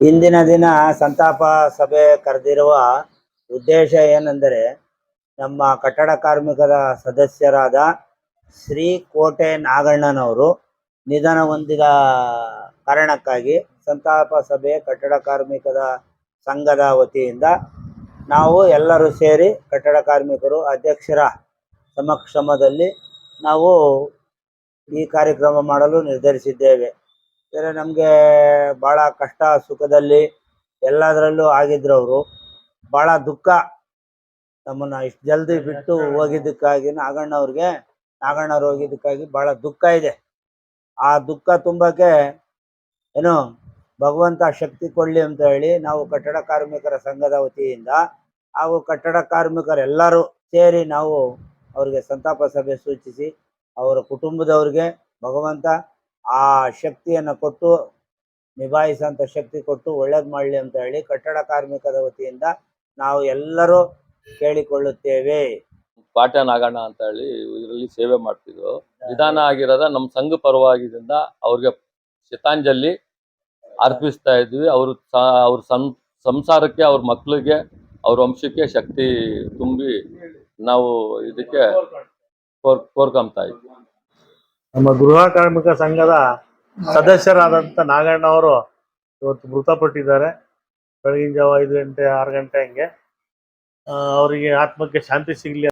ಇಂದಿನ ದಿನ ಸಂತಾಪ ಸಭೆ ಕರೆದಿರುವ ಉದ್ದೇಶ ಏನೆಂದರೆ ನಮ್ಮ ಕಟ್ಟಡ ಕಾರ್ಮಿಕರ ಸದಸ್ಯರಾದ ಶ್ರೀ ಕೋಟೆ ನಾಗಣ್ಣನವರು ನಿಧನ ಹೊಂದಿದ ಕಾರಣಕ್ಕಾಗಿ ಸಂತಾಪ ಸಭೆ ಕಟ್ಟಡ ಕಾರ್ಮಿಕರ ಸಂಘದ ವತಿಯಿಂದ ನಾವು ಎಲ್ಲರೂ ಸೇರಿ ಕಟ್ಟಡ ಕಾರ್ಮಿಕರು ಅಧ್ಯಕ್ಷರ ಸಮಕ್ಷಮದಲ್ಲಿ ನಾವು ಈ ಕಾರ್ಯಕ್ರಮ ಮಾಡಲು ನಿರ್ಧರಿಸಿದ್ದೇವೆ. ಅಂದರೆ ನಮಗೆ ಭಾಳ ಕಷ್ಟ ಸುಖದಲ್ಲಿ ಎಲ್ಲದರಲ್ಲೂ ಆಗಿದ್ರು ಅವರು. ಭಾಳ ದುಃಖ ನಮ್ಮನ್ನ ಇಷ್ಟು ಜಲ್ದಿ ಬಿಟ್ಟು ಹೋಗಿದ್ದಕ್ಕಾಗಿ ನಾಗಣ್ಣವ್ರಿಗೆ ನಾಗಣ್ಣವ್ರು ಹೋಗಿದ್ದಕ್ಕಾಗಿ ಭಾಳ ದುಃಖ ಇದೆ. ಆ ದುಃಖ ತುಂಬಕ್ಕೆ ಏನು ಭಗವಂತ ಶಕ್ತಿ ಕೊಡಲಿ ಅಂತ ಹೇಳಿ ನಾವು ಕಟ್ಟಡ ಕಾರ್ಮಿಕರ ಸಂಘದ ವತಿಯಿಂದ ಹಾಗೂ ಕಟ್ಟಡ ಕಾರ್ಮಿಕರೆಲ್ಲರೂ ಸೇರಿ ನಾವು ಅವ್ರಿಗೆ ಸಂತಾಪ ಸಭೆ ಸೂಚಿಸಿ ಅವರ ಕುಟುಂಬದವ್ರಿಗೆ ಭಗವಂತ ಆ ಶಕ್ತಿಯನ್ನು ಕೊಟ್ಟು ನಿಭಾಯಿಸೋಂಥ ಶಕ್ತಿ ಕೊಟ್ಟು ಒಳ್ಳೇದು ಮಾಡಲಿ ಅಂತ ಹೇಳಿ ಕಟ್ಟಡ ಕಾರ್ಮಿಕರ ವತಿಯಿಂದ ನಾವು ಎಲ್ಲರೂ ಕೇಳಿಕೊಳ್ಳುತ್ತೇವೆ. ಪಾಠ ನಾಗಣ್ಣ ಅಂತ ಹೇಳಿ ಇದರಲ್ಲಿ ಸೇವೆ ಮಾಡ್ತಿದ್ರು. ನಿಧಾನ ಆಗಿರೋದ ನಮ್ಮ ಸಂಘ ಪರವಾಗಿದಿಂದ ಅವ್ರಿಗೆ ಶತಾಂಜಲಿ ಅರ್ಪಿಸ್ತಾ ಇದ್ವಿ. ಅವರು ಅವ್ರ ಸಂಸಾರಕ್ಕೆ ಅವ್ರ ಮಕ್ಕಳಿಗೆ ಅವ್ರ ವಂಶಕ್ಕೆ ಶಕ್ತಿ ತುಂಬಿ ನಾವು ಇದಕ್ಕೆ ಕೋರ್ ಕೋರ್ಕೊಂತಾ ಇದ್ವಿ. ನಮ್ಮ ಗೃಹ ಕಾರ್ಮಿಕ ಸಂಘದ ಸದಸ್ಯರಾದಂಥ ನಾಗಣ್ಣ ಅವರು ಇವತ್ತು ಮೃತಪಟ್ಟಿದ್ದಾರೆ. ಬೆಳಗಿನ ಜಾವ ಐದು ಗಂಟೆ, ಆರು ಗಂಟೆ ಹಂಗೆ. ಅವರಿಗೆ ಆತ್ಮಕ್ಕೆ ಶಾಂತಿ ಸಿಗಲಿ